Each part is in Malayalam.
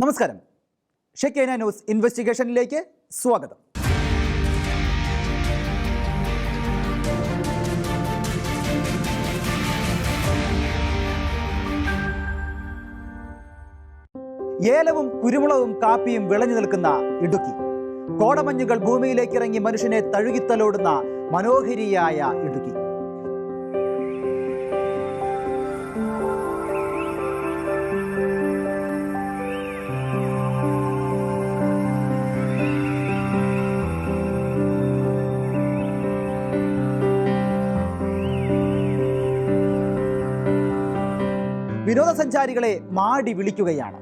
നമസ്കാരം. ഷെക്കൈന ന്യൂസ് ഇൻവെസ്റ്റിഗേഷനിലേക്ക് സ്വാഗതം. ഏലവും കുരുമുളകും കാപ്പിയും വിളഞ്ഞു നിൽക്കുന്ന ഇടുക്കി. കോടമഞ്ഞുകൾ ഭൂമിയിലേക്ക് ഇറങ്ങി മനുഷ്യനെ തഴുകിത്തലോടുന്ന മനോഹരിയായ ഇടുക്കി. വിനോദസഞ്ചാരികളെ മാടി വിളിക്കുകയാണ്.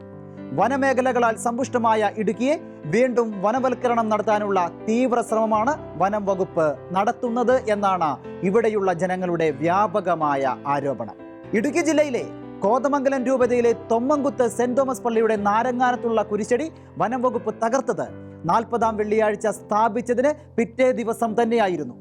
വനമേഖലകളാൽ സമ്പുഷ്ടമായ ഇടുക്കിയെ വീണ്ടും വനവൽക്കരണം നടത്താനുള്ള തീവ്ര ശ്രമമാണ് വനം വകുപ്പ് നടത്തുന്നത് എന്നാണ് ഇവിടെയുള്ള ജനങ്ങളുടെ വ്യാപകമായ ആരോപണം. ഇടുക്കി ജില്ലയിലെ കോതമംഗലം രൂപതയിലെ തൊമ്മങ്കുത്ത് സെന്റ് തോമസ് പള്ളിയുടെ നാരങ്ങാനത്തുള്ള കുരിശടി വനം വകുപ്പ് തകർത്തത് നാൽപ്പതാം വെള്ളിയാഴ്ച സ്ഥാപിച്ചതിന് പിറ്റേ ദിവസം തന്നെയായിരുന്നു.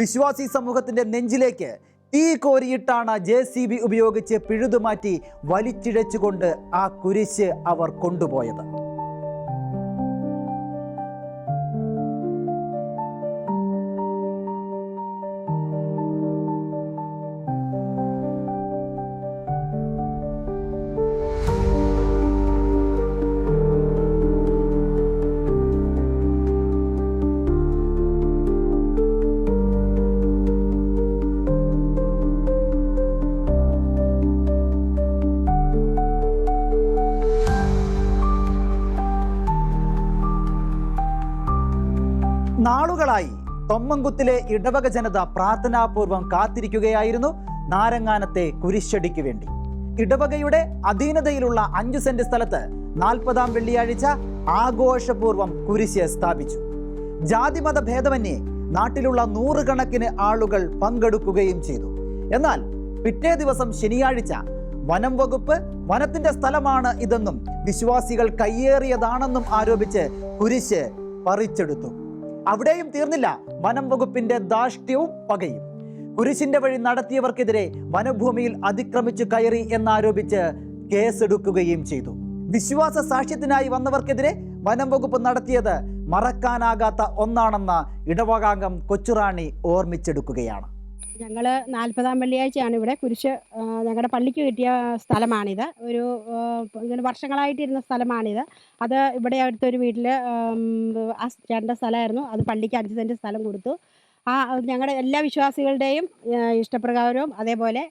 വിശ്വാസി സമൂഹത്തിന്റെ നെഞ്ചിലേക്ക് തീ കോരിയിട്ടാണ് ജെ സി ബി ഉപയോഗിച്ച് പിഴുതുമാറ്റി വലിച്ചിഴച്ചുകൊണ്ട് ആ കുരിശ് അവർ കൊണ്ടുപോയത്. തൊമ്മൻകുത്തിലെ ഇടവക ജനത പ്രാർത്ഥനാപൂർവം കാത്തിരിക്കുകയായിരുന്നു. നാരങ്ങാനത്തെ കുരിശടിക്ക് വേണ്ടി. ഇടവകയുടെ അധീനതയിലുള്ള അഞ്ചു സെന്റ് സ്ഥലത്ത് നാൽപ്പതാം വെള്ളിയാഴ്ച ആഘോഷപൂർവം കുരിശ് സ്ഥാപിച്ചു. ജാതിമത ഭേദമന്യേ നാട്ടിലുള്ള നൂറുകണക്കിന് ആളുകൾ പങ്കെടുക്കുകയും ചെയ്തു. എന്നാൽ പിറ്റേ ദിവസം ശനിയാഴ്ച വനം വകുപ്പ് വനത്തിന്റെ സ്ഥലമാണ് ഇതെന്നും വിശ്വാസികൾ കയ്യേറിയതാണെന്നും ആരോപിച്ച് കുരിശ് പറിച്ചെടുത്തു. അവിടെയും തീർന്നില്ല. വനം വകുപ്പിന്റെ ധാഷ്ട്യവും പകയും. കുരിശിന്റെ വഴി നടത്തിയവർക്കെതിരെ വനഭൂമിയിൽ അതിക്രമിച്ചു കയറി എന്നാരോപിച്ച് കേസെടുക്കുകയും ചെയ്തു. വിശ്വാസ സാക്ഷ്യത്തിനായി വന്നവർക്കെതിരെ വനം വകുപ്പ് നടത്തിയത് മറക്കാനാകാത്ത ഒന്നാണെന്ന ഇടവകാംഗം കൊച്ചുറാണി ഓർമ്മിച്ചെടുക്കുകയാണ്. ഞങ്ങൾ നാൽപ്പതാം വെള്ളിയാഴ്ചയാണ് ഇവിടെ കുരിശ് ഞങ്ങളുടെ പള്ളിക്ക് കിട്ടിയ സ്ഥലമാണിത്. ഒരു ഇങ്ങനെ വർഷങ്ങളായിട്ടിരുന്ന സ്ഥലമാണിത്. അത് ഇവിടെ അടുത്തൊരു വീട്ടിൽ ആ ചേട്ടന്റെ സ്ഥലമായിരുന്നു. അത് പള്ളിക്ക് അഞ്ച് സെന്റ് സ്ഥലം കൊടുത്തു. ആ ഞങ്ങളുടെ എല്ലാ വിശ്വാസികളുടെയും ഇഷ്ടപ്രകാരവും അതേപോലെ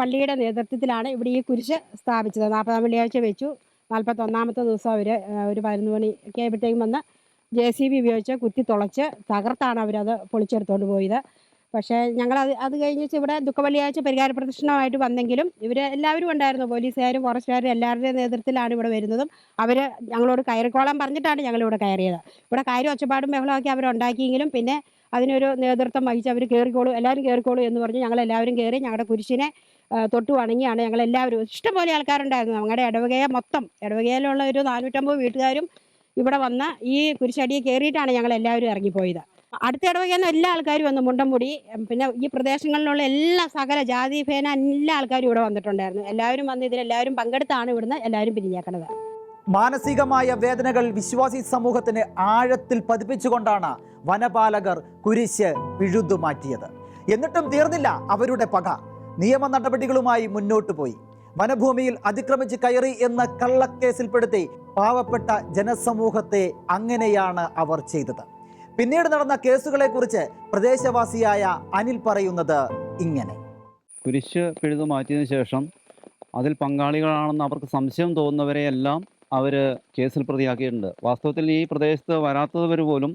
പള്ളിയുടെ നേതൃത്വത്തിലാണ് ഇവിടെ ഈ കുരിശ് സ്ഥാപിച്ചത്. നാൽപ്പതാം വെള്ളിയാഴ്ച വെച്ചു. നാൽപ്പത്തൊന്നാമത്തെ ദിവസം അവർ ഒരു പതിനൊന്ന് മണി ഒക്കെ ആയപ്പോഴത്തേക്കും വന്ന് ജെ സി ബി ഉപയോഗിച്ച് കുത്തി തുളച്ച് തകർത്താണ് അവരത് പൊളിച്ചെടുത്തുകൊണ്ട് പോയത്. പക്ഷേ ഞങ്ങൾ അത് അത് കഴിഞ്ഞിട്ട് ഇവിടെ ദുഃഖവെള്ളിയാഴ്ച പരിഹാര പ്രദർശനമായിട്ട് വന്നെങ്കിലും ഇവർ എല്ലാവരും ഉണ്ടായിരുന്നു പോലീസുകാരും ഫോറസ്റ്റുകാരും എല്ലാവരുടെയും നേതൃത്വത്തിലാണ് ഇവിടെ വരുന്നതും. അവർ ഞങ്ങളോട് കയറിക്കോളാൻ പറഞ്ഞിട്ടാണ് ഞങ്ങൾ ഇവിടെ കയറിയത്. ഇവിടെ കാര്യം ഒച്ചപ്പാടും ബഹളമൊക്കെ അവരുണ്ടാക്കിയെങ്കിലും പിന്നെ അതിനൊരു നേതൃത്വം വഹിച്ച് അവർ കയറിക്കോളൂ എല്ലാവരും കയറിക്കോളൂ എന്ന് പറഞ്ഞ് ഞങ്ങൾ എല്ലാവരും കയറി ഞങ്ങളുടെ കുരിശിനെ തൊട്ട് വണങ്ങിയാണ് ഞങ്ങൾ എല്ലാവരും ഇഷ്ടംപോലെ ആൾക്കാരുണ്ടായിരുന്നു. ഞങ്ങളുടെ ഇടവകയെ മൊത്തം ഇടവകയിലുള്ള ഒരു നാനൂറ്റമ്പത് വീട്ടുകാരും ഇവിടെ വന്ന ഈ കുരിശടിയെ കയറിയിട്ടാണ് ഞങ്ങൾ എല്ലാവരും ഇറങ്ങിപ്പോയത്. അടുത്ത ഇടവകയിൽ എല്ലാ ആൾക്കാരും വന്നു മുണ്ടംപൊടി പിന്നെ ഈ പ്രദേശങ്ങളിലുള്ള എല്ലാ സകല ജാതി ഭേന എല്ലാ ആൾക്കാരും ഇവിടെ വന്നിട്ടുണ്ടായിരുന്നു. എല്ലാവരും വന്ന് ഇതിലെല്ലാവരും പങ്കെടുത്താണ് ഇവിടുന്ന് എല്ലാവരും പിരിഞ്ഞേക്കണത്. മാനസികമായ വേദനകൾ വിശ്വാസി സമൂഹത്തിന് ആഴത്തിൽ പതിപ്പിച്ചുകൊണ്ടാണ് വനപാലകർ കുരിശ് പിഴുതു മാറ്റിയത്. എന്നിട്ടും തീർന്നില്ല അവരുടെ പക. നിയമ നടപടികളുമായി മുന്നോട്ടു പോയി. വനഭൂമിയിൽ അതിക്രമിച്ച് കയറി എന്ന കള്ളക്കേസിൽപ്പെടുത്തി പാവപ്പെട്ട ജനസമൂഹത്തെ അങ്ങനെയാണ് അവർ ചെയ്തത്. പിന്നീട് നടന്ന കേസുകളെ കുറിച്ച് പ്രദേശവാസിയായ അനിൽ പറയുന്നത് ഇങ്ങനെ. കുരിശ് പിഴുതു മാറ്റിയതിനു ശേഷം അതിൽ പങ്കാളികളാണെന്ന് അവർക്ക് സംശയം തോന്നുന്നവരെയെല്ലാം അവർ കേസിൽ പ്രതിയാക്കിയിട്ടുണ്ട്. വാസ്തവത്തിൽ ഈ പ്രദേശത്ത് വരാത്തവർ പോലും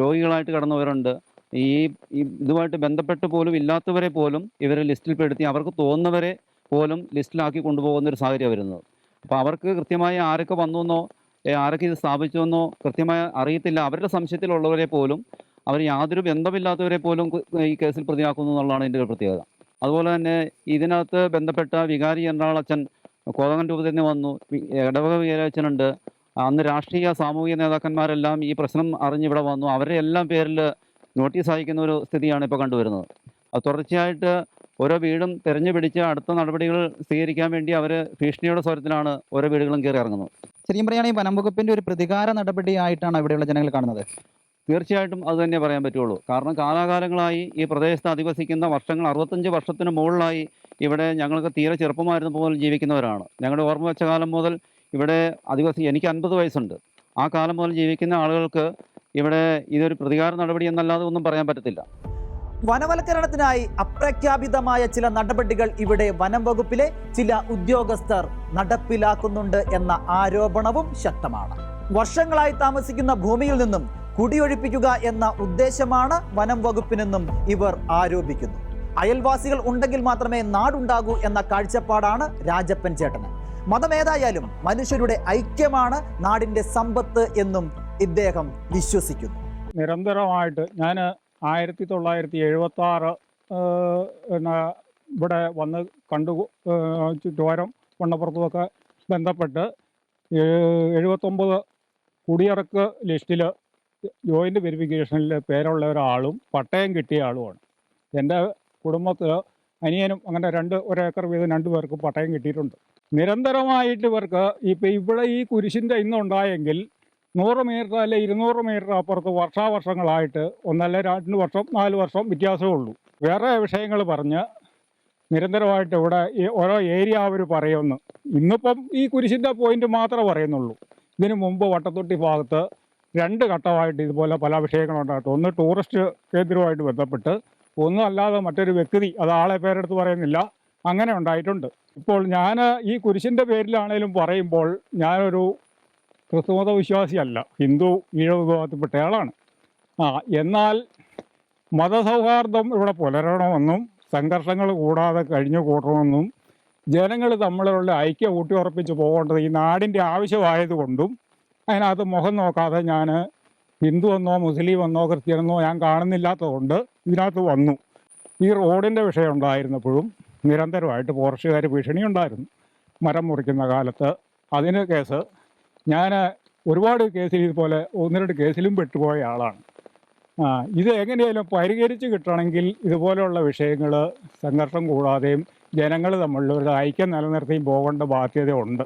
രോഗികളായിട്ട് കടന്നവരുണ്ട്. ഈ ഇതുമായിട്ട് ബന്ധപ്പെട്ട് പോലും ഇല്ലാത്തവരെ പോലും ഇവരെ ലിസ്റ്റിൽപ്പെടുത്തി അവർക്ക് തോന്നുന്നവരെ പോലും ലിസ്റ്റിലാക്കി കൊണ്ടുപോകുന്ന ഒരു സാഹചര്യം വരുന്നത്. അപ്പോൾ അവർക്ക് കൃത്യമായി ആരൊക്കെ വന്നു എന്നോ ആരൊക്കെ ഇത് സ്ഥാപിച്ചുവെന്നോ കൃത്യമായി അറിയത്തില്ല. അവരുടെ സംശയത്തിലുള്ളവരെ പോലും അവർ യാതൊരു ബന്ധമില്ലാത്തവരെ പോലും ഈ കേസിൽ പ്രതിയാക്കുന്നു എന്നുള്ളതാണ് ഇതിന്റെ ഒരു പ്രത്യേകത. അതുപോലെ തന്നെ ഇതിനകത്ത് ബന്ധപ്പെട്ട വികാരി എറണാകുളച്ചൻ കോതകൻ രൂപത്തിൽ നിന്ന് വന്നു. ഇടവക വികാരച്ചനുണ്ട് അന്ന് രാഷ്ട്രീയ സാമൂഹിക നേതാക്കന്മാരെല്ലാം ഈ പ്രശ്നം അറിഞ്ഞിവിടെ വന്നു. അവരുടെ എല്ലാം പേരിൽ നോട്ടീസ് അയക്കുന്ന ഒരു സ്ഥിതിയാണ് ഇപ്പോൾ കണ്ടുവരുന്നത്. അത് തുടർച്ചയായിട്ട് ഓരോ വീടും തെരഞ്ഞു പിടിച്ച് അടുത്ത നടപടികൾ സ്വീകരിക്കാൻ വേണ്ടി അവർ ഭീഷണിയുടെ സ്വരത്തിലാണ് ഓരോ വീടുകളും കയറി ഇറങ്ങുന്നത്. ശരിക്കും പറയുകയാണെങ്കിൽ വനംവകുപ്പിന്റെ ഒരു പ്രതികാര നടപടിയായിട്ടാണ് ഇവിടെയുള്ള ജനങ്ങൾ കാണുന്നത്. തീർച്ചയായിട്ടും അത് തന്നെ പറയാൻ പറ്റുള്ളൂ. കാരണം കാലാകാലങ്ങളായി ഈ പ്രദേശത്ത് അധിവസിക്കുന്ന വർഷങ്ങൾ അറുപത്തഞ്ച് വർഷത്തിന് മുകളിലായി ഇവിടെ ഞങ്ങൾക്ക് തീരെ ചെറുപ്പമായിരുന്നു പോലെ ജീവിക്കുന്നവരാണ്. ഞങ്ങളുടെ ഓർമ്മ വെച്ച കാലം മുതൽ ഇവിടെ അധിവസി എനിക്ക് അൻപത് വയസ്സുണ്ട്. ആ കാലം മുതൽ ജീവിക്കുന്ന ആളുകൾക്ക് ഇവിടെ ഇതൊരു പ്രതികാര നടപടി എന്നല്ലാതെ ഒന്നും പറയാൻ പറ്റത്തില്ല. വനവൽക്കരണത്തിനായി അപ്രഖ്യാപിതമായ ചില നടപടികൾ ഇവിടെ വനം വകുപ്പിലെ ചില ഉദ്യോഗസ്ഥർ നടപ്പിലാക്കുന്നുണ്ട് എന്ന ആരോപണവും ശക്തമാണ്. വർഷങ്ങളായി താമസിക്കുന്ന ഭൂമിയിൽ നിന്നും കുടിയൊഴിപ്പിക്കുക എന്ന ഉദ്ദേശമാണ് വനം വകുപ്പിനെന്നും ഇവർ ആരോപിക്കുന്നു. അയൽവാസികൾ ഉണ്ടെങ്കിൽ മാത്രമേ നാടുണ്ടാകൂ എന്ന കാഴ്ചപ്പാടാണ് രാജപ്പൻ ചേട്ടന്. മതമേതായാലും മനുഷ്യരുടെ ഐക്യമാണ് നാടിന്റെ സമ്പത്ത് എന്നും ഇദ്ദേഹം വിശ്വസിക്കുന്നു. നിരന്തരമായിട്ട് ഞാൻ ആയിരത്തി തൊള്ളായിരത്തി എഴുപത്തി ആറ് ഇവിടെ വന്ന് കണ്ടു ചുറ്റുവാരം വണ്ണപ്പുറത്തുമൊക്കെ ബന്ധപ്പെട്ട് എഴുപത്തൊമ്പത് കുടിയിറക്ക് ലിസ്റ്റിൽ ജോയിന്റ് വെരിഫിക്കേഷനിൽ പേരുള്ള ഒരാളും പട്ടയം കിട്ടിയ ആളുമാണ്. എന്റെ കുടുംബത്തിൽ അനിയനും അങ്ങനെ രണ്ട് ഒരേക്കർ വീതം രണ്ട് പേർക്ക് പട്ടയം കിട്ടിയിട്ടുണ്ട്. നിരന്തരമായിട്ട് ഇവർക്ക് ഇപ്പം ഇവിടെ ഈ കുരിശിന്റെ ഇന്നുണ്ടായെങ്കിൽ നൂറ് മീറ്റർ അല്ലെ ഇരുന്നൂറ് മീറ്റർ അപ്പുറത്ത് വർഷാവർഷങ്ങളായിട്ട് ഒന്നല്ല രണ്ട് വർഷം നാല് വർഷം വ്യത്യാസമേ ഉള്ളൂ. വേറെ വിഷയങ്ങൾ പറഞ്ഞ് നിരന്തരമായിട്ട് ഇവിടെ ഈ ഓരോ ഏരിയ അവർ പറയുന്നു. ഇന്നിപ്പം ഈ കുരിശിന്റെ പോയിന്റ് മാത്രമേ പറയുന്നുള്ളൂ. ഇതിനു മുമ്പ് വട്ടത്തൊട്ടി ഭാഗത്ത് രണ്ട് ഘട്ടമായിട്ട് ഇതുപോലെ പല വിഷയങ്ങളുണ്ടായിട്ട് ഒന്ന് ടൂറിസ്റ്റ് കേന്ദ്രവുമായിട്ട് ബന്ധപ്പെട്ട് ഒന്നും അല്ലാതെ മറ്റൊരു വ്യക്തി അത് ആളെ പേരെടുത്ത് പറയുന്നില്ല അങ്ങനെ ഉണ്ടായിട്ടുണ്ട്. ഇപ്പോൾ ഞാൻ ഈ കുരിശിന്റെ പേരിലാണേലും പറയുമ്പോൾ ഞാനൊരു ക്രിസ്തുമത വിശ്വാസിയല്ല ഹിന്ദു ഈഴ വിഭാഗത്തിൽപ്പെട്ടയാളാണ് ആ എന്നാൽ മതസൗഹാർദ്ദം ഇവിടെ പുലരണമെന്നും സംഘർഷങ്ങൾ കൂടാതെ കഴിഞ്ഞു കൂട്ടണമെന്നും ജനങ്ങൾ തമ്മിലുള്ള ഐക്യം ഊട്ടിയുറപ്പിച്ച് പോകേണ്ടത് ഈ നാടിന്റെ ആവശ്യമായതുകൊണ്ടും അതിനകത്ത് മുഖം നോക്കാതെ ഞാൻ ഹിന്ദു എന്നോ മുസ്ലിം എന്നോ ക്രിസ്ത്യനെന്നോ ഞാൻ കാണുന്നില്ലാത്തതുകൊണ്ട് ഇതിനകത്ത് വന്നു. ഈ റോഡിന്റെ വിഷയം ഉണ്ടായിരുന്നപ്പോഴും നിരന്തരമായിട്ട് ഫോറസ്റ്റുകാർ ഭീഷണി ഉണ്ടായിരുന്നു. മരം മുറിക്കുന്ന കാലത്ത് അതിന് കേസ് ഞാൻ ഒരുപാട് കേസിൽ ഇതുപോലെ ഒന്ന് രണ്ട് കേസിലും പെട്ടുപോയ ആളാണ്. ഇത് എങ്ങനെയായാലും പരിഹരിച്ച് കിട്ടണമെങ്കിൽ ഇതുപോലെയുള്ള വിഷയങ്ങൾ സംഘർഷം കൂടാതെയും ജനങ്ങൾ തമ്മിലുള്ള ഒരു ഐക്യം നിലനിർത്തിയും പോകേണ്ട ബാധ്യതയുണ്ട്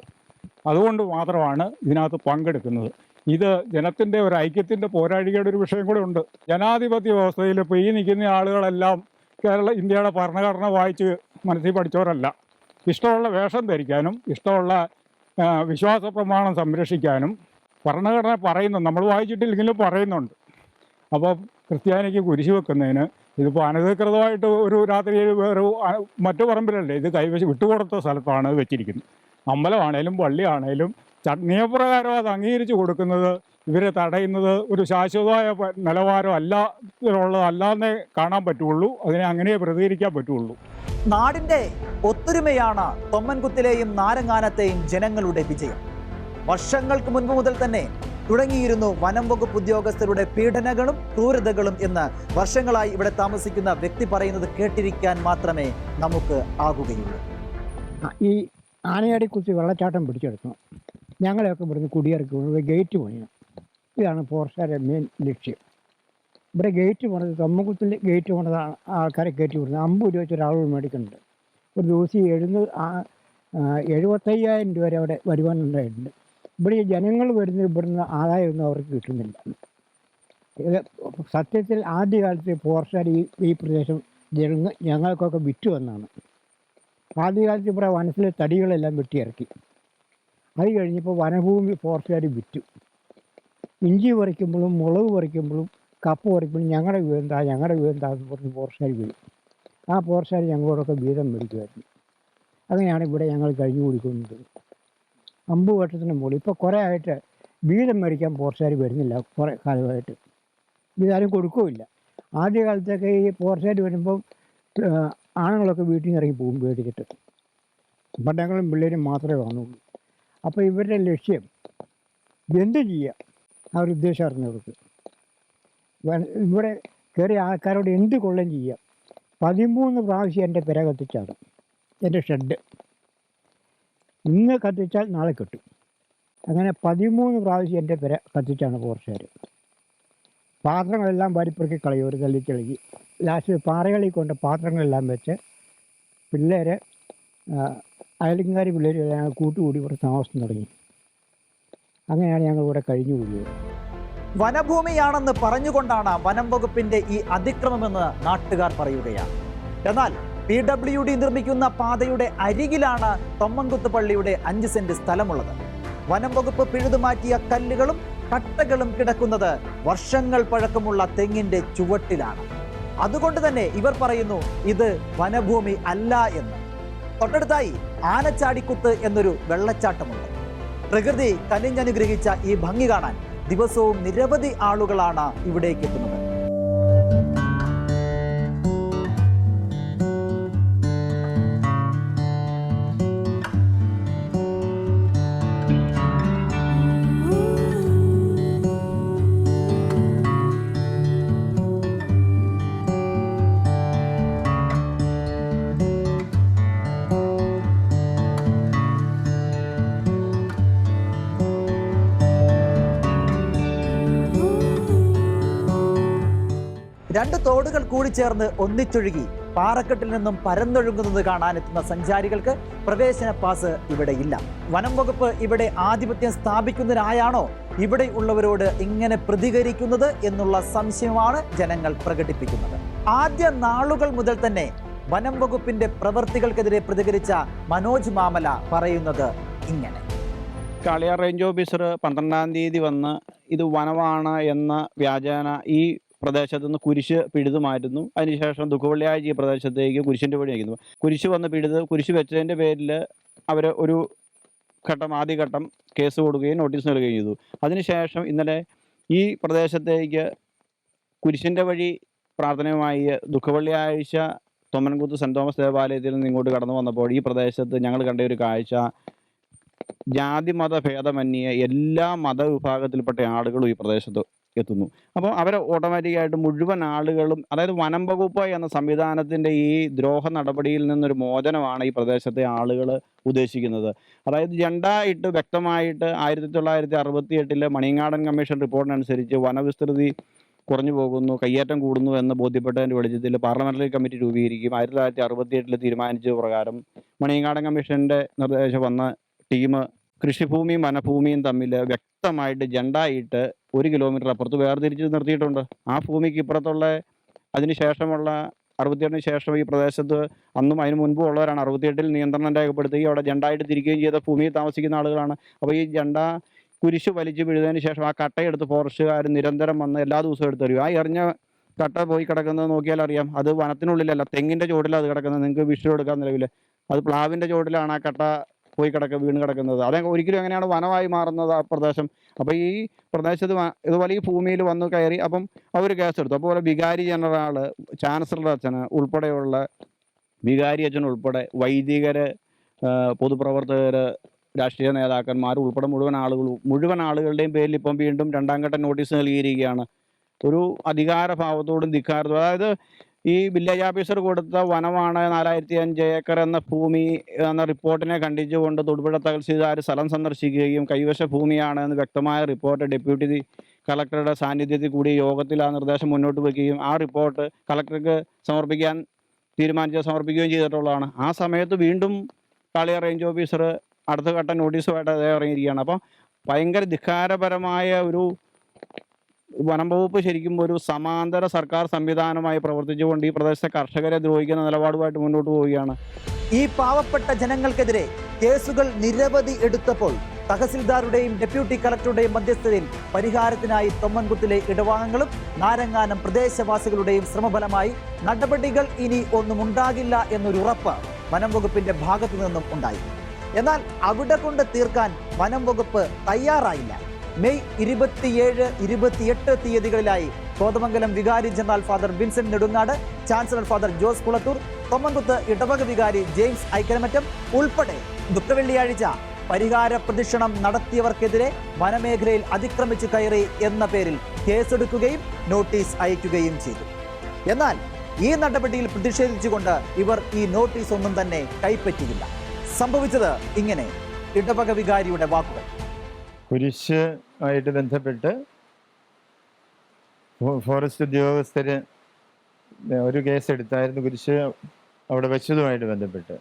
അതുകൊണ്ട് മാത്രമാണ് ഇതിനകത്ത് പങ്കെടുക്കുന്നത്. ഇത് ജനത്തിന്റെ ഒരു ഐക്യത്തിന്റെ പോരാളികളുടെ ഒരു വിഷയം കൂടെ ഉണ്ട്. ജനാധിപത്യ വ്യവസ്ഥയിൽ ഇപ്പോൾ ഈ നിൽക്കുന്ന ആളുകളെല്ലാം കേരള ഇന്ത്യയുടെ ഭരണഘടന വായിച്ച് മനസ്സിൽ പഠിച്ചവരല്ല. ഇഷ്ടമുള്ള വേഷം ധരിക്കാനും ഇഷ്ടമുള്ള വിശ്വാസ പ്രമാണം സംരക്ഷിക്കാനും ഭരണഘടന പറയുന്നു നമ്മൾ വായിച്ചിട്ടില്ലെങ്കിലും പറയുന്നുണ്ട്. അപ്പോൾ ക്രിസ്ത്യാനിക്ക് കുരിശ് വെക്കുന്നതിന് ഇതിപ്പോൾ അനധികൃതമായിട്ട് ഒരു രാത്രി വേറെ മറ്റു പറമ്പിലല്ലേ ഇത് കൈവശം വിട്ടുകൊടുത്ത സ്ഥലത്താണ് വെച്ചിരിക്കുന്നത്. അമ്പലമാണേലും പള്ളിയാണേലും നിയമപ്രകാരം അത് അംഗീകരിച്ചു കൊടുക്കുന്നത് ഇവരെ തടയുന്നത് ഒരു ശാശ്വതമായ നിലവാരം അല്ലാതിലുള്ളതല്ലാന്നേ കാണാൻ പറ്റുള്ളൂ. അതിനെ അങ്ങനെ പ്രതികരിക്കാൻ പറ്റുള്ളൂ. നാടിന്റെ ഒത്തൊരുമയാണ് തൊമ്മൻകുത്തിലെയും നാരങ്ങാനത്തെയും ജനങ്ങളുടെ വിജയം. വർഷങ്ങൾക്ക് മുൻപ് മുതൽ തന്നെ തുടങ്ങിയിരുന്നു വനം വകുപ്പ് ഉദ്യോഗസ്ഥരുടെ പീഡനങ്ങളും ക്രൂരതകളും എന്ന് വർഷങ്ങളായി ഇവിടെ താമസിക്കുന്ന വ്യക്തി പറയുന്നത് കേട്ടിരിക്കാൻ മാത്രമേ നമുക്ക് ആകുകയുള്ളൂ. ഈ ആനയാടി കുത്തി വെള്ളച്ചാട്ടം പിടിച്ചെടുക്കണം. ഞങ്ങളെയൊക്കെ ഇവിടുന്ന് കുടിയിറക്കി ഇവിടെ ഗേറ്റ് പണിയണം ഇതാണ് ഫോറസ്റ്റുകാരുടെ മെയിൻ ലക്ഷ്യം. ഇവിടെ ഗേറ്റ് പണിത് തൊമ്മക്കുത്തിൽ ഗേറ്റ് പണിതാണ് ആൾക്കാരെ കയറ്റി വിടുന്നത് അമ്പത് രൂപ വെച്ച് ഒരാൾ മേടിക്കുന്നുണ്ട്. ഒരു ദിവസം എഴുന്നൂറ് എഴുപത്തയ്യായിരം രൂപ വരെ അവിടെ വരുവാനുണ്ടായിട്ടുണ്ട് ഇവിടെ ജനങ്ങൾ വരുന്ന ഇവിടുന്ന് ആദായമൊന്നും അവർക്ക് കിട്ടുന്നില്ല. സത്യത്തിൽ ആദ്യകാലത്ത് ഫോറസ്റ്റുകാർ ഈ ഈ പ്രദേശം ജനങ്ങൾക്കൊക്കെ വിറ്റു വന്നാണ് ആദ്യകാലത്ത് ഇവിടെ മനസ്സിലെ തടികളെല്ലാം വെട്ടിയിറക്കി. അത് കഴിഞ്ഞപ്പോൾ വനഭൂമി ഫോറസ്റ്റുകാർ വിറ്റു. ഇഞ്ചി പറിക്കുമ്പോഴും മുളക് പറിക്കുമ്പോഴും കപ്പ പറിക്കുമ്പോഴും ഞങ്ങളുടെ വീടെന്താ ഞങ്ങളുടെ വീടെന്താ എന്ന് പറഞ്ഞ് ഫോറസ്റ്റുകാർ വീഴും. ആ ഫോറസ്റ്റുകാർ ഞങ്ങളോടൊക്കെ വീതം മേടിക്കുമായിരുന്നു. അങ്ങനെയാണ് ഇവിടെ ഞങ്ങൾ കഴിഞ്ഞു കൊടുക്കുന്നത്. അമ്പത് വർഷത്തിന് മുകളിൽ. ഇപ്പോൾ കുറേ ആയിട്ട് വീതം മേടിക്കാൻ ഫോറസ്റ്റുകാർ വരുന്നില്ല കുറേ കാലമായിട്ട്. ഇതാരും കൊടുക്കുകയില്ല. ആദ്യ കാലത്തൊക്കെ ഈ ഫോറസ്റ്റുകാർ വരുമ്പം ആണുങ്ങളൊക്കെ വീട്ടിൽ നിന്ന് ഇറങ്ങി പോകും മേടിച്ചിട്ട് പെണ്ണുങ്ങളും പിള്ളേരും മാത്രമേ കാണുള്ളൂ അപ്പോൾ ഇവരുടെ ലക്ഷ്യം എന്ത് ചെയ്യുക ഒരു ഉദ്ദേശം ഇവിടെ കയറിയ ആൾക്കാരോട് എന്ത് കൊള്ളം ചെയ്യാം? പതിമൂന്ന് പ്രാവശ്യം എന്റെ പിര കത്തിച്ചാണ് എന്റെ ഷെഡ്. ഇന്ന് കത്തിച്ചാൽ നാളെ കിട്ടും. അങ്ങനെ പതിമൂന്ന് പ്രാവശ്യം എന്റെ പിര കത്തിച്ചാണ് പോർച്ചുകാർ. പാത്രങ്ങളെല്ലാം വാരിപ്പെറുക്കി കളയും ഒരു തല്ലിച്ചിളകി ലാസ്റ്റ് പാറകളിൽ കൊണ്ട് പാത്രങ്ങളെല്ലാം വെച്ച് പിള്ളേർ അയൽക്കാർ പിള്ളേർ കൂട്ടുകൂടി ഇവിടെ താമസം തുടങ്ങി. അങ്ങനെയാണ് ഞങ്ങൾ ഇവിടെ കഴിഞ്ഞു കൂടിയത് വനഭൂമിയാണെന്ന് പറഞ്ഞുകൊണ്ടാണ് വനം വകുപ്പിന്റെ ഈ അതിക്രമമെന്ന് നാട്ടുകാർ പറയുകയാണ്. എന്നാൽ പി ഡബ്ല്യു ഡി നിർമ്മിക്കുന്ന പാതയുടെ അരികിലാണ് തൊമ്മൻകുത്ത് പള്ളിയുടെ അഞ്ച് സെന്റ് സ്ഥലമുള്ളത്. വനം വകുപ്പ് പിഴുതുമാറ്റിയ കല്ലുകളും കട്ടകളും കിടക്കുന്നത് വർഷങ്ങൾ പഴക്കമുള്ള തെങ്ങിന്റെ ചുവട്ടിലാണ്. അതുകൊണ്ട് തന്നെ ഇവർ പറയുന്നു ഇത് വനഭൂമി അല്ല എന്ന്. തൊട്ടടുത്തായി ആനച്ചാടിക്കുത്ത് എന്നൊരു വെള്ളച്ചാട്ടമുണ്ട്. പ്രകൃതി കനിഞ്ഞനുഗ്രഹിച്ച ഈ ഭംഗി കാണാൻ ദിവസവും നിരവധി ആളുകളാണ് ഇവിടേക്ക് എത്തുന്നത്. രണ്ട് തോടുകൾ കൂടി ചേർന്ന് ഒന്നിച്ചൊഴുകി പാറക്കെട്ടിൽ നിന്നും പരന്നൊഴുകുന്നത് കാണാനെത്തുന്ന സഞ്ചാരികൾക്ക് പ്രവേശന പാസ് ഇവിടെ ഇല്ല വനം വകുപ്പ് ഇവിടെ ആധിപത്യം സ്ഥാപിക്കുന്നതിനായാണോ ഇവിടെ ഉള്ളവരോട് ഇങ്ങനെ പ്രതികരിക്കുന്നത് എന്നുള്ള സംശയമാണ് ജനങ്ങൾ പ്രകടിപ്പിക്കുന്നത്. ആദ്യ നാളുകൾ മുതൽ തന്നെ വനം വകുപ്പിന്റെ പ്രവർത്തികൾക്കെതിരെ പ്രതികരിച്ച മനോജ് മാമല പറയുന്നത് ഇങ്ങനെ. കാളിയാർ റേഞ്ച് ഓഫീസർ പന്ത്രണ്ടാം തീയതി വന്ന് ഇത് വനമാണ് എന്ന വ്യാജേന ഈ പ്രദേശത്ത് നിന്ന് കുരിശ് പിഴുതു മാറ്റുന്നു. അതിനുശേഷം ദുഃഖവെള്ളിയാഴ്ച ഈ പ്രദേശത്തേക്ക് കുരിശിന്റെ വഴി അയക്കുന്നു കുരിശ് വന്ന് പിഴുത് കുരിശ് വെച്ചതിന്റെ പേരിൽ അവർ ഒരു ഘട്ടം ആദ്യഘട്ടം കേസ് കൊടുക്കുകയും നോട്ടീസ് നൽകുകയും ചെയ്തു. അതിനുശേഷം ഇന്നലെ ഈ പ്രദേശത്തേക്ക് കുരിശിന്റെ വഴി പ്രാർത്ഥനയുമായി ദുഃഖവെള്ളിയാഴ്ച തൊമ്മൻകുത്ത് സെന്റ് തോമസ് ദേവാലയത്തിൽ നിന്ന് ഇങ്ങോട്ട് കടന്നു വന്നപ്പോൾ ഈ പ്രദേശത്ത് ഞങ്ങൾ കണ്ട ഒരു കാഴ്ച. ജാതി മത ഭേദമന്യേ എല്ലാ മതവിഭാഗത്തിൽപ്പെട്ട ആളുകളും ഈ പ്രദേശത്ത് എത്തുന്നു. അപ്പോൾ അവരെ ഓട്ടോമാറ്റിക്കായിട്ട് മുഴുവൻ ആളുകളും അതായത് വനം വകുപ്പ് എന്ന സംവിധാനത്തിന്റെ ഈ ദ്രോഹ നടപടിയിൽ നിന്നൊരു മോചനമാണ് ഈ പ്രദേശത്തെ ആളുകൾ ഉദ്ദേശിക്കുന്നത്. അതായത് ജണ്ട ഇട്ട് വ്യക്തമായിട്ട് ആയിരത്തി തൊള്ളായിരത്തി അറുപത്തി എട്ടിലെ മണിയങ്ങാടൻ കമ്മീഷൻ റിപ്പോർട്ടിനനുസരിച്ച് വനവിസ്തൃതി കുറഞ്ഞു പോകുന്നു കയ്യേറ്റം കൂടുന്നു എന്ന് ബോധ്യപ്പെട്ടതിന്റെ വെളിച്ചത്തിൽ പാർലമെന്ററി കമ്മിറ്റി രൂപീകരിക്കും ആയിരത്തി തൊള്ളായിരത്തി അറുപത്തി എട്ടിൽ തീരുമാനിച്ച പ്രകാരം മണിയങ്ങാടൻ കമ്മീഷന്റെ നിർദ്ദേശം വന്ന ടീം കൃഷിഭൂമിയും വനഭൂമിയും തമ്മിൽ വ്യക്തമായിട്ട് ജണ്ടായിട്ട് ഒരു കിലോമീറ്റർ അപ്പുറത്ത് വേർതിരിച്ച് നിർത്തിയിട്ടുണ്ട്. ആ ഭൂമിക്ക് ഇപ്പുറത്തുള്ള അതിന് ശേഷമുള്ള ശേഷം ഈ പ്രദേശത്ത് അന്നും അതിന് മുൻപും ഉള്ളവരാണ്. അറുപത്തിയെട്ടിൽ നിയന്ത്രണം രേഖപ്പെടുത്തുകയും അവിടെ ജണ്ടായിട്ട് തിരിക്കുകയും ചെയ്ത ഭൂമിയിൽ താമസിക്കുന്ന ആളുകളാണ്. അപ്പോൾ ഈ ജണ്ട കുരിശ് വലിച്ചു വീഴുന്നതിന് ശേഷം ആ കട്ടയെടുത്ത് ഫോറസ്റ്റുകാർ നിരന്തരം വന്ന് എല്ലാ ദിവസവും എടുത്ത് തരും. ആ എറിഞ്ഞ കട്ട പോയി കിടക്കുന്നത് നോക്കിയാൽ അറിയാം. അത് വനത്തിനുള്ളിലല്ല തെങ്ങിന്റെ ചുവട്ടിലാണ് അത് കിടക്കുന്നത്. നിങ്ങൾക്ക് വിഷു എടുക്കാൻ നിലവിൽ. അത് പ്ലാവിന്റെ ചുവട്ടിലാണ് ആ കട്ട പോയി കിടക്ക വീണ് കിടക്കുന്നത്. അത് ഒരിക്കലും എങ്ങനെയാണ് വനമായി മാറുന്നത് ആ പ്രദേശം? അപ്പോൾ ഈ പ്രദേശത്ത് ഇതുപോലെ ഈ ഭൂമിയിൽ വന്ന് കയറി അപ്പം അവർ കേസെടുത്തു അപ്പോൾ വികാരി ജനറാൾ ചാൻസലർ അച്ഛന് ഉൾപ്പെടെയുള്ള വികാരി അച്ഛൻ ഉൾപ്പെടെ വൈദികര് പൊതുപ്രവർത്തകർ രാഷ്ട്രീയ നേതാക്കന്മാർ ഉൾപ്പെടെ മുഴുവൻ ആളുകൾ മുഴുവൻ ആളുകളുടെയും പേരിൽ ഇപ്പം വീണ്ടും രണ്ടാം ഘട്ട നോട്ടീസ് നൽകിയിരിക്കുകയാണ്. ഒരു അധികാരഭാവത്തോടും ധിക്കാരത്തോടും അതായത് ഈ വില്ലേജ് ഓഫീസർ കൊടുത്ത വനമാണ് നാലായിരത്തി അഞ്ച് ഏക്കർ എന്ന ഭൂമി എന്ന റിപ്പോർട്ടിനെ ഖണ്ഡിച്ചുകൊണ്ട് തൊടുപുഴ തഹസിൽദാർ സ്ഥലം സന്ദർശിക്കുകയും കൈവശ ഭൂമിയാണ് എന്ന് വ്യക്തമായ റിപ്പോർട്ട് ഡെപ്യൂട്ടി കളക്ടറുടെ സാന്നിധ്യത്തിൽ കൂടി യോഗത്തിൽ ആ നിർദ്ദേശം മുന്നോട്ട് വയ്ക്കുകയും ആ റിപ്പോർട്ട് കളക്ടർക്ക് സമർപ്പിക്കാൻ തീരുമാനിച്ച് സമർപ്പിക്കുകയും ചെയ്തിട്ടുള്ളതാണ്. ആ സമയത്ത് വീണ്ടും കാളിയ റേഞ്ച് ഓഫീസർ അടുത്ത ഘട്ട നോട്ടീസുമായിട്ട് അതേ ഇറങ്ങിയിരിക്കുകയാണ് അപ്പോൾ ഭയങ്കര ധിക്കാരപരമായ ഒരു വനം വകുപ്പ് ശരിക്കും ഒരു സമാന്തര സർക്കാർ സംവിധാനമായി പ്രവർത്തിച്ചുകൊണ്ട് ഈ പ്രദേശത്തെ കർഷകരെ ദ്രോഹിക്കുന്ന നിലപാടുമായിട്ട് മുന്നോട്ട് പോവുകയാണ്. ഈ പാവപ്പെട്ട ജനങ്ങൾക്കെതിരെ കേസുകൾ നിരവധി എടുത്തപ്പോൾ തഹസിൽദാരുടെയും ഡെപ്യൂട്ടി കളക്ടറുടെയും മധ്യസ്ഥതയിൽ പരിഹാരത്തിനായി തൊമ്മൻകുത്തിലെ ഇടവാങ്ങങ്ങളും നാരങ്ങാനം പ്രദേശവാസികളുടെയും ശ്രമഫലമായി നടപടികൾ ഇനി ഒന്നും ഉണ്ടാകില്ല എന്നൊരു ഉറപ്പ് വനംവകുപ്പിന്റെ ഭാഗത്തു നിന്നും ഉണ്ടായി. എന്നാൽ അവിടെ കൊണ്ട് തീർക്കാൻ വനംവകുപ്പ് തയ്യാറായില്ല. മെയ് ഇരുപത്തിയേഴ് ഇരുപത്തിയെട്ട് തീയതികളിലായി കോതമംഗലം വികാരി general father Vincent Nedungad chancellor father Jose Kulathur Thommankuthu ഇടവക വികാരി ജെയിംസ് ഐക്കരമറ്റം ഉൾപ്പെടെ ദുഃഖവെള്ളിയാഴ്ച പരിഹാര പ്രദക്ഷിണം നടത്തിയവർക്കെതിരെ വനമേഖലയിൽ അതിക്രമിച്ചു കയറി എന്ന പേരിൽ കേസെടുക്കുകയും നോട്ടീസ് അയക്കുകയും ചെയ്തു. എന്നാൽ ഈ നടപടിയിൽ പ്രതിഷേധിച്ചുകൊണ്ട് ഇവർ ഈ നോട്ടീസ് ഒന്നും തന്നെ കൈപ്പറ്റിയില്ല. സംഭവിച്ചത് ഇങ്ങനെ. ഇടവക വികാരിയുടെ വാക്കുകൾ. കുരിശ് ആയിട്ട് ബന്ധപ്പെട്ട് ഫോറസ്റ്റ് ഉദ്യോഗസ്ഥര് ഒരു കേസ് എടുത്തായിരുന്നു കുരിശ് അവിടെ വെച്ചതുമായിട്ട് ബന്ധപ്പെട്ട്.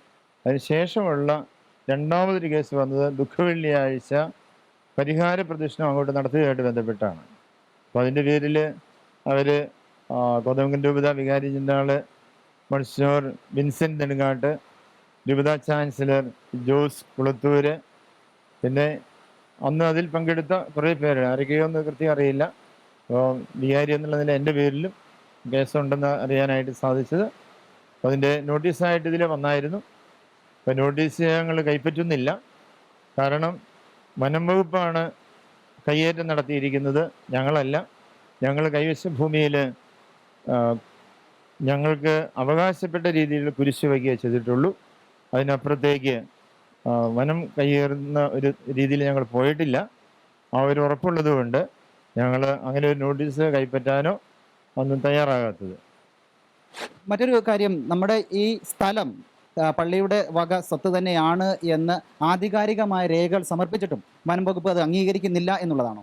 അതിനുശേഷമുള്ള രണ്ടാമതൊരു കേസ് വന്നത് ദുഃഖവെള്ളിയാഴ്ച പരിഹാര പ്രദക്ഷിണം അങ്ങോട്ട് നടത്തിയതുമായിട്ട് ബന്ധപ്പെട്ടാണ്. അപ്പോൾ അതിന്റെ പേരിൽ അവർ കോതമംഗലം രൂപത വികാരി ജനറാൾ മൺസൂർ വിൻസെന്റ് നെടുങ്ങാട്ട് രൂപത ചാൻസലർ ജോസ് കുളത്തൂര് പിന്നെ അന്ന് അതിൽ പങ്കെടുത്ത കുറേ പേര് ആരൊക്കെയോ എന്ന് കൃത്യം അറിയില്ല. അപ്പോൾ വികാരി എന്നുള്ളതിൽ എന്റെ പേരിലും കേസുണ്ടെന്ന് അറിയാനായിട്ട് സാധിച്ചത്. അതിന്റെ നോട്ടീസായിട്ട് ഇതിൽ വന്നായിരുന്നു. അപ്പോൾ നോട്ടീസ് ഞങ്ങൾ കൈപ്പറ്റുന്നില്ല. കാരണം വനം വകുപ്പാണ് കയ്യേറ്റം നടത്തിയിരിക്കുന്നത്. ഞങ്ങളല്ല. ഞങ്ങൾ കൈവശ ഭൂമിയിൽ ഞങ്ങൾക്ക് അവകാശപ്പെട്ട രീതിയിൽ കുരിശ് വയ്ക്കുക ചെയ്തിട്ടുള്ളൂ. അതിനപ്പുറത്തേക്ക് വനം കയ്യേറുന്ന ഒരു രീതിയിൽ ഞങ്ങൾ പോയിട്ടില്ല. ആ ഒരു ഉറപ്പുള്ളത് കൊണ്ട് ഞങ്ങൾ അങ്ങനെ ഒരു നോട്ടീസ് കൈപ്പറ്റാനോ ഒന്നും തയ്യാറാകാത്തത്. മറ്റൊരു കാര്യം നമ്മുടെ ഈ സ്ഥലം പള്ളിയുടെ വക സ്വത്ത് തന്നെയാണ് എന്ന് ആധികാരികമായ രേഖകൾ സമർപ്പിച്ചിട്ടും വനം വകുപ്പ് അത് അംഗീകരിക്കുന്നില്ല എന്നുള്ളതാണോ?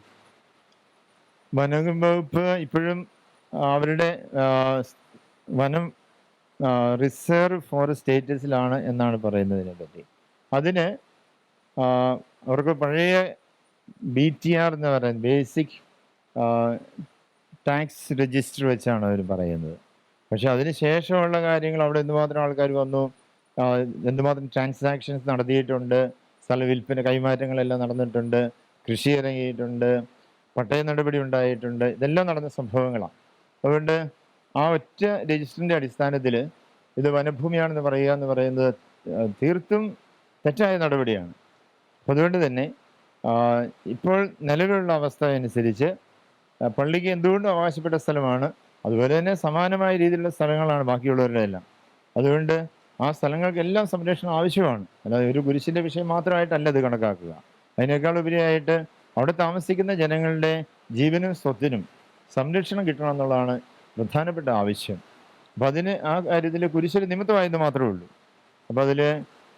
വനം വകുപ്പ് ഇപ്പോഴും അവരുടെ വനം റിസർവ് ഫോറസ്റ്റ് സ്റ്റേറ്റസിലാണ് എന്നാണ് പറയുന്നതിനെ പറ്റി അതിന് അവർക്ക് പഴയ ബി ടി ആർ എന്ന് പറയുന്നത് ബേസിക് ടാക്സ് രജിസ്റ്റർ വെച്ചാണ് അവർ പറയുന്നത്. പക്ഷെ അതിന് ശേഷമുള്ള കാര്യങ്ങൾ അവിടെ എന്തുമാത്രം ആൾക്കാർ വന്നു എന്തുമാത്രം ട്രാൻസാക്ഷൻസ് നടത്തിയിട്ടുണ്ട് സ്ഥല വിൽപ്പന കൈമാറ്റങ്ങളെല്ലാം നടന്നിട്ടുണ്ട് കൃഷി ഇറങ്ങിയിട്ടുണ്ട് പട്ടയ നടപടി ഉണ്ടായിട്ടുണ്ട് ഇതെല്ലാം നടന്ന സംഭവങ്ങളാണ്. അതുകൊണ്ട് ആ ഒറ്റ രജിസ്റ്ററിന്റെ അടിസ്ഥാനത്തിൽ ഇത് വനഭൂമിയാണെന്ന് പറയുക എന്ന് പറയുന്നത് തീർത്തും തെറ്റായ നടപടിയാണ്. അതുകൊണ്ട് തന്നെ ഇപ്പോൾ നിലവിലുള്ള അവസ്ഥ അനുസരിച്ച് പള്ളിക്ക് എന്തുകൊണ്ടും അവകാശപ്പെട്ട സ്ഥലമാണ് അതുപോലെ തന്നെ സമാനമായ രീതിയിലുള്ള സ്ഥലങ്ങളാണ് ബാക്കിയുള്ളവരുടെ എല്ലാം അതുകൊണ്ട് ആ സ്ഥലങ്ങൾക്കെല്ലാം സംരക്ഷണം ആവശ്യമാണ്. അല്ലാതെ ഒരു കുരിശിന്റെ വിഷയം മാത്രമായിട്ടല്ല ഇത് കണക്കാക്കുക. അതിനേക്കാൾ ഉപരിയായിട്ട് അവിടെ താമസിക്കുന്ന ജനങ്ങളുടെ ജീവനും സ്വത്തിനും സംരക്ഷണം കിട്ടണം എന്നുള്ളതാണ് പ്രധാനപ്പെട്ട ആവശ്യം. അപ്പം അതിന് ആ കാര്യത്തിൽ കുരിശൊരു നിമിത്തമായെന്ന് മാത്രമേ ഉള്ളൂ. അപ്പോൾ അതിൽ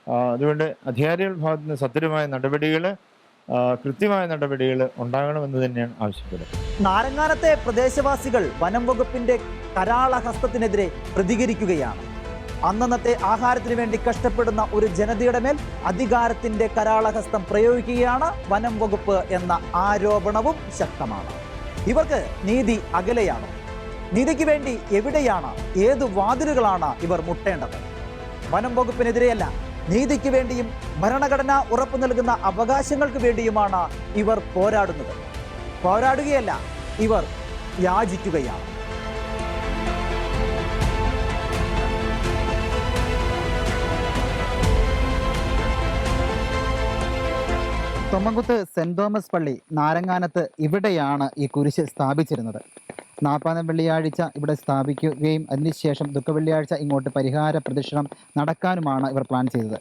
അതുകൊണ്ട് അധികാരികൾ ഭാഗത്ത് നിന്ന് സത്വരമായ നടപടികൾ കൃത്യമായ നടപടികൾ ഉണ്ടാകണമെന്ന് തന്നെയാണ് ആവശ്യപ്പെടുന്നത്. നാരങ്ങാനത്തെ പ്രദേശവാസികൾ വനം വകുപ്പിന്റെ കരാള ഹസ്തത്തിനെതിരെ പ്രതികരിക്കുകയാണ്. അന്നന്നത്തെ ആഹാരത്തിന് വേണ്ടി കഷ്ടപ്പെടുന്ന ഒരു ജനതയുടെ മേൽ അധികാരത്തിന്റെ കരാളഹസ്തം പ്രയോഗിക്കുകയാണ് വനം വകുപ്പ് എന്ന ആരോപണവും ശക്തമാണ്. ഇവർക്ക് നീതി അകലെയാണ്. നീതിക്ക് വേണ്ടി എവിടെയാണ് ഏത് വാതിലുകളാണ് ഇവർ മുട്ടേണ്ടത്? വനം വകുപ്പിനെതിരെയല്ല നീതിക്ക് വേണ്ടിയും ഭരണഘടന ഉറപ്പു നൽകുന്ന അവകാശങ്ങൾക്ക് വേണ്ടിയുമാണ് ഇവർ പോരാടുന്നത്. പോരാടുകയല്ല ഇവർ യാചിക്കുകയാണ്. തൊമ്മങ്കുത്ത് സെന്റ് തോമസ് പള്ളി നാരങ്ങാനത്ത് ഇവിടെയാണ് ഈ കുരിശ് സ്ഥാപിച്ചിരുന്നത്. നാൽപ്പതാം വെള്ളിയാഴ്ച ഇവിടെ സ്ഥാപിക്കുകയും അതിനുശേഷം ദുഃഖവെള്ളിയാഴ്ച ഇങ്ങോട്ട് പരിഹാര പ്രദക്ഷിണം നടക്കാനുമാണ് ഇവർ പ്ലാൻ ചെയ്തത്.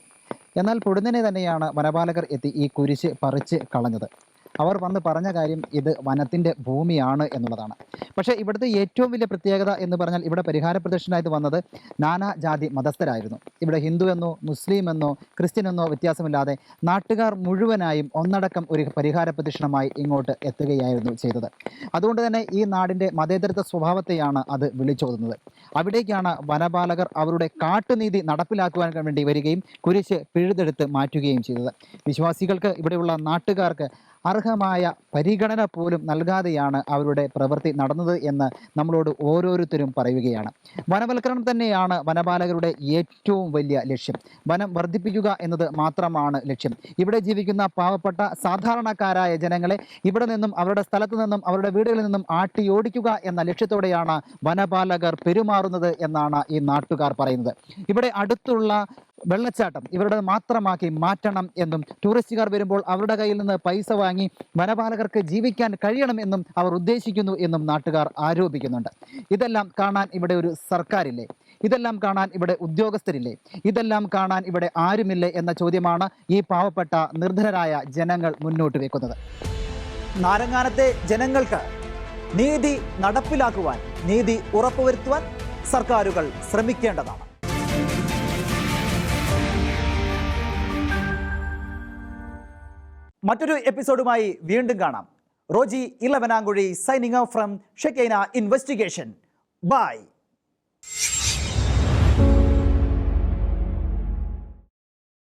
എന്നാൽ പൊടുന്നനെ തന്നെയാണ് വനപാലകർ എത്തി ഈ കുരിശ് പറിച്ച് കളഞ്ഞത്. അവർ വന്ന് പറഞ്ഞ കാര്യം ഇത് വനത്തിന്റെ ഭൂമിയാണ് എന്നുള്ളതാണ്. പക്ഷേ ഇവിടുത്തെ ഏറ്റവും വലിയ പ്രത്യേകത എന്ന് പറഞ്ഞാൽ ഇവിടെ പരിഹാര പ്രദക്ഷിണമായിട്ട് വന്നത് നാനാ ജാതി മതസ്ഥരായിരുന്നു. ഇവിടെ ഹിന്ദു എന്നോ മുസ്ലിം എന്നോ ക്രിസ്ത്യൻ എന്നോ വ്യത്യാസമില്ലാതെ നാട്ടുകാർ മുഴുവനായും ഒന്നടക്കം ഒരു പരിഹാര പ്രദക്ഷിണമായി ഇങ്ങോട്ട് എത്തുകയായിരുന്നു ചെയ്തത്. അതുകൊണ്ട് തന്നെ ഈ നാടിന്റെ മതേതരത്വ സ്വഭാവത്തെയാണ് അത് വിളിച്ചോതുന്നത്. അവിടേക്കാണ് വനപാലകർ അവരുടെ കാട്ടുനീതി നടപ്പിലാക്കുവാൻ വേണ്ടി വരികയും കുരിശ് പിഴുതെടുത്ത് മാറ്റുകയും ചെയ്തത്. വിശ്വാസികൾക്ക് ഇവിടെയുള്ള നാട്ടുകാർക്ക് അർഹമായ പരിഗണന പോലും നൽകാതെയാണ് അവരുടെ പ്രവൃത്തി നടന്നത് എന്ന് നമ്മളോട് ഓരോരുത്തരും പറയുകയാണ്. വനവൽക്കരണം തന്നെയാണ് വനപാലകരുടെ ഏറ്റവും വലിയ ലക്ഷ്യം. വനം വർദ്ധിപ്പിക്കുക എന്നത് മാത്രമാണ് ലക്ഷ്യം. ഇവിടെ ജീവിക്കുന്ന പാവപ്പെട്ട സാധാരണക്കാരായ ജനങ്ങളെ ഇവിടെ നിന്നും അവരുടെ സ്ഥലത്തു നിന്നും അവരുടെ വീടുകളിൽ നിന്നും ആട്ടിയോടിക്കുക എന്ന ലക്ഷ്യത്തോടെയാണ് വനപാലകർ പെരുമാറുന്നത് എന്നാണ് ഈ നാട്ടുകാർ പറയുന്നത്. ഇവിടെ അടുത്തുള്ള വെള്ളച്ചാട്ടം ഇവരുടെ മാത്രമാക്കി മാറ്റണം എന്നും ടൂറിസ്റ്റുകാർ വരുമ്പോൾ അവരുടെ കയ്യിൽ നിന്ന് പൈസ വാങ്ങി വനപാലകർക്ക് ജീവിക്കാൻ കഴിയണം എന്നും അവർ ഉദ്ദേശിക്കുന്നു എന്നും നാട്ടുകാർ ആരോപിക്കുന്നുണ്ട്. ഇതെല്ലാം കാണാൻ ഇവിടെ ഒരു സർക്കാരില്ലേ? ഇതെല്ലാം കാണാൻ ഇവിടെ ഉദ്യോഗസ്ഥരില്ലേ? ഇതെല്ലാം കാണാൻ ഇവിടെ ആരുമില്ലേ എന്ന ചോദ്യമാണ് ഈ പാവപ്പെട്ട നിർധനരായ ജനങ്ങൾ മുന്നോട്ട് വെക്കുന്നത്. നാരങ്ങാനത്തെ ജനങ്ങൾക്ക് നീതി നടപ്പിലാക്കുവാൻ നീതി ഉറപ്പുവരുത്തുവാൻ സർക്കാരുകൾ ശ്രമിക്കേണ്ടതാണ്. മറ്റൊരു എപ്പിസോഡുമായി വീണ്ടും കാണാം. Roji Elavanankuzhi signing off from Shekinah investigation. Bye.